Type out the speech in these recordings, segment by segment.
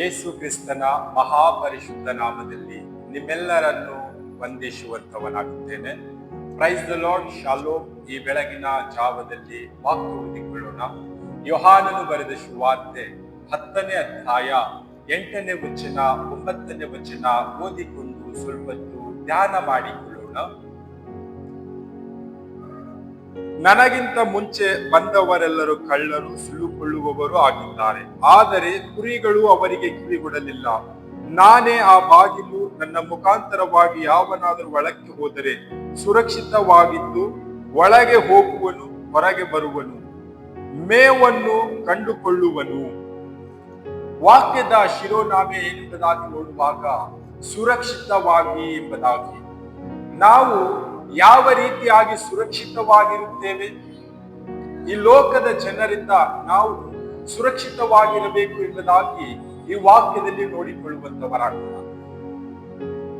ಯೇಸು ಕ್ರಿಸ್ತನ ಮಹಾಪರಿಶುದ್ಧ ನಾಮದಲ್ಲಿ ನಿಮ್ಮೆಲ್ಲರನ್ನು ವಂದಿಸುವಂತವನಾಗುತ್ತೇನೆ ಪ್ರೈಸ್ ದ ಲಾರ್ಡ್ ಶಾಲೋ ಈ ಬೆಳಗಿನ ಜಾವದಲ್ಲಿ ವಾಕ್ಯ ಓದಿಕೊಳ್ಳೋಣ ಯೋಹಾನನು ಬರೆದ ಶುವಾರ್ತೆ ಹತ್ತನೇ ಅಧ್ಯಾಯ ಎಂಟನೇ ವಚನ, ಒಂಬತ್ತನೇ ವಚನ ಓದಿಕೊಂಡು ಸ್ವಲ್ಪತ್ತು ಧ್ಯಾನ ಮಾಡಿಕೊಳ್ಳೋಣ. ನನಗಿಂತ ಮುಂಚೆ ಬಂದವರೆಲ್ಲರೂ ಕಳ್ಳರು, ಸುಳ್ಳುಕೊಳ್ಳುವವರು ಆಗಿದ್ದಾರೆ. ಆದರೆ ಕುರಿಗಳು ಅವರಿಗೆ ಕಿವಿಗೊಡಲಿಲ್ಲ. ನಾನೇ ಆ ಬಾಗಿಲು ನನ್ನ ಮುಖಾಂತರವಾಗಿ ಯಾವನಾದರೂ ಒಳಕ್ಕೆ ಹೋದರೆ ಸುರಕ್ಷಿತವಾಗಿದ್ದು ಒಳಗೆ ಹೋಗುವನು, ಹೊರಗೆ ಬರುವನು, ಮೇವನ್ನು ಕಂಡುಕೊಳ್ಳುವನು. ವಾಕ್ಯದ ಶಿರೋನಾಮೆ ಎಂಬುದಾಗಿ ನೋಡುವಾಗ ಸುರಕ್ಷಿತವಾಗಿ ಎಂಬುದಾಗಿ. ನಾವು ಯಾವ ರೀತಿಯಾಗಿ ಸುರಕ್ಷಿತವಾಗಿರುತ್ತೇವೆ? ಈ ಲೋಕದ ಜನರಿಂದ ನಾವು ಸುರಕ್ಷಿತವಾಗಿರಬೇಕು ಎಂಬುದಾಗಿ ಈ ವಾಕ್ಯದಲ್ಲಿ ನೋಡಿಕೊಳ್ಳುವಂತವರಾಗೋಣ.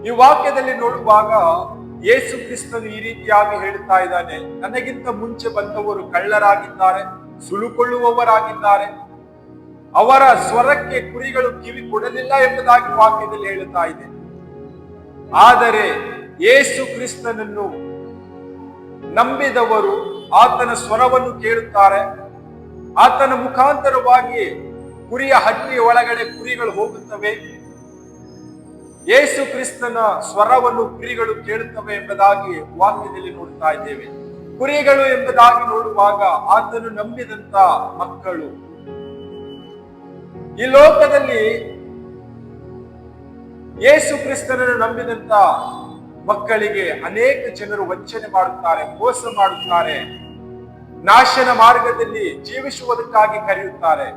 ಈ ವಾಕ್ಯದಲ್ಲಿ ನೋಡುವಾಗ ಯೇಸು ಕ್ರಿಸ್ತನು ಈ ರೀತಿಯಾಗಿ ಹೇಳ್ತಾ ಇದ್ದಾನೆ, ನನಗಿಂತ ಮುಂಚೆ ಬಂದವರು ಕಳ್ಳರಾಗಿದ್ದಾರೆ ಸುಳುಕೊಳ್ಳುವವರಾಗಿದ್ದಾರೆ ಅವರ ಸ್ವರಕ್ಕೆ ಕುರಿಗಳು ಕಿವಿ ಕೊಡಲಿಲ್ಲ ಎಂಬುದಾಗಿ ವಾಕ್ಯದಲ್ಲಿ ಹೇಳುತ್ತಾ ಇದೆ. ಆದರೆ ಯೇಸು ಕ್ರಿಸ್ತನನ್ನು ನಂಬಿದವರು ಆತನ ಸ್ವರವನ್ನು ಕೇಳುತ್ತಾರೆ. ಆತನ ಮುಖಾಂತರವಾಗಿ ಕುರಿಯ ಹಟ್ಟಿಯ ಒಳಗಡೆ ಕುರಿಗಳು ಹೋಗುತ್ತವೆ. ಯೇಸು ಕ್ರಿಸ್ತನ ಸ್ವರವನ್ನು ಕುರಿಗಳು ಕೇಳುತ್ತವೆ ಎಂಬುದಾಗಿ ವಾಕ್ಯದಲ್ಲಿ ನೋಡ್ತಾ ಇದ್ದೇವೆ. ಕುರಿಗಳು ಎಂಬುದಾಗಿ ನೋಡುವಾಗ ಆತನು ನಂಬಿದಂತ ಮಕ್ಕಳು. ಈ ಲೋಕದಲ್ಲಿ ಯೇಸು ಕ್ರಿಸ್ತನನ್ನು ನಂಬಿದಂತ ಮಕ್ಕಳಿಗೆ ಅನೇಕ ಜನರು ವಂಚನೆ ಮಾಡುತ್ತಾರೆ, ಮೋಸ ಮಾಡುತ್ತಾರೆ, ನಾಶನ ಮಾರ್ಗದಲ್ಲಿ ಜೀವಿಸುವುದಕ್ಕಾಗಿ ಕರೆಯುತ್ತಾರೆ.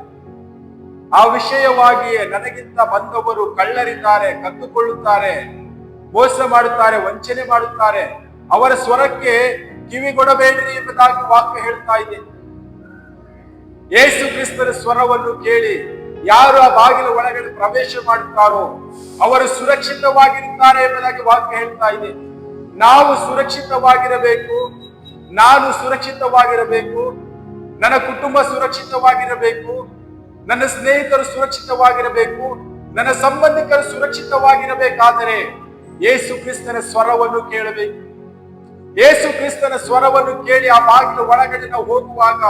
ಆ ವಿಷಯವಾಗಿಯೇ ನನಗಿಂತ ಬಂದವರು ಕಳ್ಳರಿದ್ದಾರೆ, ಕದ್ದುಕೊಳ್ಳುತ್ತಾರೆ, ಮೋಸ ಮಾಡುತ್ತಾರೆ, ವಂಚನೆ ಮಾಡುತ್ತಾರೆ. ಅವರ ಸ್ವರಕ್ಕೆ ಕಿವಿಗೊಡಬೇಡ್ರಿ ಎಂಬುದಾಗಿ ವಾಕ್ಯ ಹೇಳ್ತಾ ಇದೆ. ಯೇಸು ಕ್ರಿಸ್ತನ ಸ್ವರವನ್ನು ಕೇಳಿ ಯಾರು ಆ ಬಾಗಿಲ ಒಳಗಡೆ ಪ್ರವೇಶ ಮಾಡುತ್ತಾರೋ ಅವರು ಸುರಕ್ಷಿತವಾಗಿರುತ್ತಾರೆ ಎಂಬುದಾಗಿ ವಾಕ್ಯ ಹೇಳ್ತಾ ಇದೆ. ನಾವು ಸುರಕ್ಷಿತವಾಗಿರಬೇಕು, ನಾನು ಸುರಕ್ಷಿತವಾಗಿರಬೇಕು, ನನ್ನ ಕುಟುಂಬ ಸುರಕ್ಷಿತವಾಗಿರಬೇಕು, ನನ್ನ ಸ್ನೇಹಿತರು ಸುರಕ್ಷಿತವಾಗಿರಬೇಕು, ನನ್ನ ಸಂಬಂಧಿಕರು ಸುರಕ್ಷಿತವಾಗಿರಬೇಕಾದರೆ ಯೇಸು ಕ್ರಿಸ್ತನ ಸ್ವರವನ್ನು ಕೇಳಬೇಕು. ಯೇಸು ಕ್ರಿಸ್ತನ ಸ್ವರವನ್ನು ಕೇಳಿ ಆ ಬಾಗಿಲ ಒಳಗಡೆ ನಾವು ಹೋಗುವಾಗ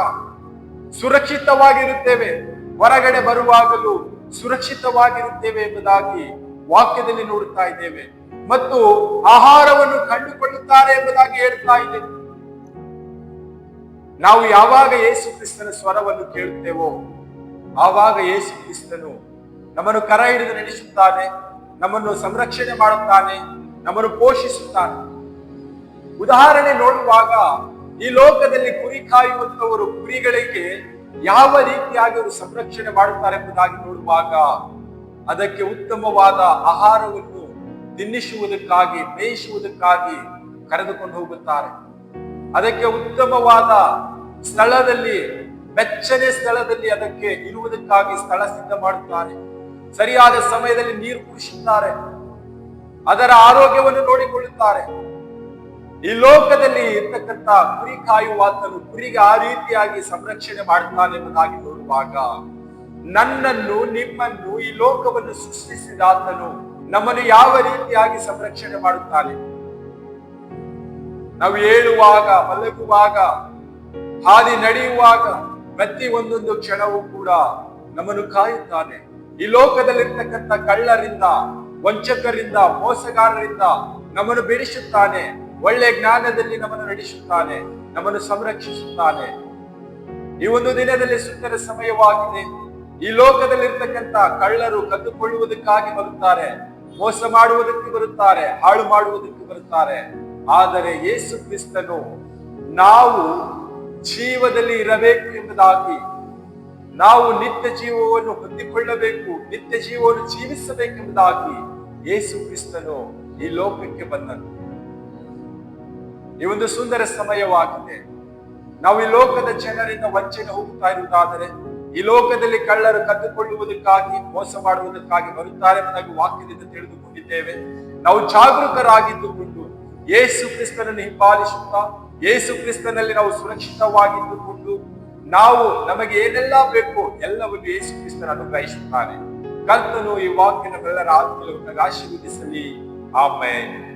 ಸುರಕ್ಷಿತವಾಗಿರುತ್ತೇವೆ. ಹೊರಗಡೆ ಬರುವಾಗಲೂ ಸುರಕ್ಷಿತವಾಗಿರುತ್ತೇವೆ ಎಂಬುದಾಗಿ ವಾಕ್ಯದಲ್ಲಿ ನೋಡುತ್ತಾ ಇದ್ದೇವೆ. ಮತ್ತು ಆಹಾರವನ್ನು ಕಂಡುಕೊಳ್ಳುತ್ತಾರೆ ಎಂಬುದಾಗಿ ಹೇಳ್ತಾ ಇದೆ ನಾವು ಯಾವಾಗ ಯೇಸು ಕ್ರಿಸ್ತನ ಸ್ವರವನ್ನು ಕೇಳುತ್ತೇವೋ, ಆವಾಗ ಯೇಸು ಕ್ರಿಸ್ತನು ನಮ್ಮನ್ನು ಕರ ಹಿಡಿದು ನಡೆಸುತ್ತಾನೆ, ನಮ್ಮನ್ನು ಸಂರಕ್ಷಣೆ ಮಾಡುತ್ತಾನೆ, ನಮ್ಮನ್ನು ಪೋಷಿಸುತ್ತಾನೆ. ಉದಾಹರಣೆ ನೋಡುವಾಗ ಈ ಲೋಕದಲ್ಲಿ ಕುರಿ ಕಾಯುವಂತವರು ಕುರಿಗಳಿಗೆ ಯಾವ ರೀತಿಯಾಗಿ ಅವರು ಸಂರಕ್ಷಣೆ ಮಾಡುತ್ತಾರೆ ಎಂಬುದಾಗಿ ನೋಡುವಾಗ ಅದಕ್ಕೆ ಉತ್ತಮವಾದ ಆಹಾರವನ್ನು ತಿನ್ನಿಸುವುದಕ್ಕಾಗಿ ಮೇಯಿಸುವುದಕ್ಕಾಗಿ ಕರೆದುಕೊಂಡು ಹೋಗುತ್ತಾರೆ. ಅದಕ್ಕೆ ಉತ್ತಮವಾದ ಸ್ಥಳದಲ್ಲಿ, ಮೆಚ್ಚನೆ ಸ್ಥಳದಲ್ಲಿ ಅದಕ್ಕೆ ಇರುವುದಕ್ಕಾಗಿ ಸ್ಥಳ ಸಿದ್ಧ ಮಾಡುತ್ತಾರೆ. ಸರಿಯಾದ ಸಮಯದಲ್ಲಿ ನೀರು ಕುಡಿಸುತ್ತಾರೆ. ಅದರ ಆರೋಗ್ಯವನ್ನು ನೋಡಿಕೊಳ್ಳುತ್ತಾರೆ. ಈ ಲೋಕದಲ್ಲಿ ಇರ್ತಕ್ಕಂಥ ಕುರಿ ಕಾಯುವಾತನು ಕುರಿಗೆ ಆ ರೀತಿಯಾಗಿ ಸಂರಕ್ಷಣೆ ಮಾಡುತ್ತಾನೆ ಎಂಬುದಾಗಿ ನೋಡುವಾಗ, ನನ್ನನ್ನು, ನಿಮ್ಮನ್ನು ಈ ಲೋಕವನ್ನು ಸೃಷ್ಟಿಸಿದ ಆತನು ನಮ್ಮನ್ನು ಯಾವ ರೀತಿಯಾಗಿ ಸಂರಕ್ಷಣೆ ಮಾಡುತ್ತಾನೆ? ನಾವು ಏಳುವಾಗ, ಮಲಗುವಾಗ, ಹಾದಿ ನಡೆಯುವಾಗ, ಪ್ರತಿ ಒಂದೊಂದು ಕ್ಷಣವೂ ಕೂಡ ನಮ್ಮನ್ನು ಕಾಯುತ್ತಾನೆ. ಈ ಲೋಕದಲ್ಲಿರ್ತಕ್ಕಂಥ ಕಳ್ಳರಿಂದ, ವಂಚಕರಿಂದ, ಮೋಸಗಾರರಿಂದ ನಮ್ಮನ್ನು ಬಿಡಿಸುತ್ತಾನೆ. ಒಳ್ಳೆ ಜ್ಞಾನದಲ್ಲಿ ನಮ್ಮನ್ನು ನಡೆಸುತ್ತಾನೆ, ನಮ್ಮನ್ನು ಸಂರಕ್ಷಿಸುತ್ತಾನೆ. ಈ ಒಂದು ದಿನದಲ್ಲಿ ಸುಂದರ ಸಮಯವಾಗಿದೆ. ಈ ಲೋಕದಲ್ಲಿರ್ತಕ್ಕಂಥ ಕಳ್ಳರು ಕದ್ದುಕೊಳ್ಳುವುದಕ್ಕಾಗಿ ಬರುತ್ತಾರೆ, ಮೋಸ ಮಾಡುವುದಕ್ಕೆ ಬರುತ್ತಾರೆ, ಹಾಳು ಮಾಡುವುದಕ್ಕೆ ಬರುತ್ತಾರೆ. ಆದರೆ ಯೇಸು ಕ್ರಿಸ್ತನು ನಾವು ಜೀವದಲ್ಲಿ ಇರಬೇಕು ಎಂಬುದಾಗಿ, ನಾವು ನಿತ್ಯ ಜೀವವನ್ನು ಹೊಂದಿಕೊಳ್ಳಬೇಕು ನಿತ್ಯ ಜೀವವನ್ನು ಜೀವಿಸಬೇಕೆಂಬುದಾಗಿ ಯೇಸು ಕ್ರಿಸ್ತನು ಈ ಲೋಕಕ್ಕೆ ಬಂದನು. ಈ ಒಂದು ಸುಂದರ ಸಮಯವಾಗಿದೆ. ನಾವು ಈ ಲೋಕದ ಜನರಿಂದ ವಂಚನೆ ಹೋಗುತ್ತಾ ಇರುವುದಾದರೆ, ಈ ಲೋಕದಲ್ಲಿ ಕಳ್ಳರು ಕದ್ದುಕೊಳ್ಳುವುದಕ್ಕಾಗಿ, ಮೋಸ ಮಾಡುವುದಕ್ಕಾಗಿ ಬರುತ್ತಾರೆ ಎಂಬುದಾಗಿ ವಾಕ್ಯದಿಂದ ತಿಳಿದುಕೊಂಡಿದ್ದೇವೆ. ನಾವು ಜಾಗರೂಕರಾಗಿದ್ದುಕೊಂಡು, ಯೇಸು ಕ್ರಿಸ್ತನನ್ನು ಹಿಂಬಾಲಿಸುತ್ತಾ, ಯೇಸು ಕ್ರಿಸ್ತನಲ್ಲಿ ನಾವು ಸುರಕ್ಷಿತವಾಗಿದ್ದುಕೊಂಡು, ನಾವು ನಮಗೆ ಏನೆಲ್ಲ ಬೇಕೋ ಎಲ್ಲವನ್ನು ಯೇಸು ಕ್ರಿಸ್ತನ ಅನುಗ್ರಹಿಸುತ್ತಾನೆ ಕರ್ತನು ಈ ವಾಕ್ಯನ ನಮ್ಮೆಲ್ಲರ ಆತ್ಮಲವನ್ನು ಆಶೀರ್ವದಿಸಲಿ. ಆಮೇಲೆ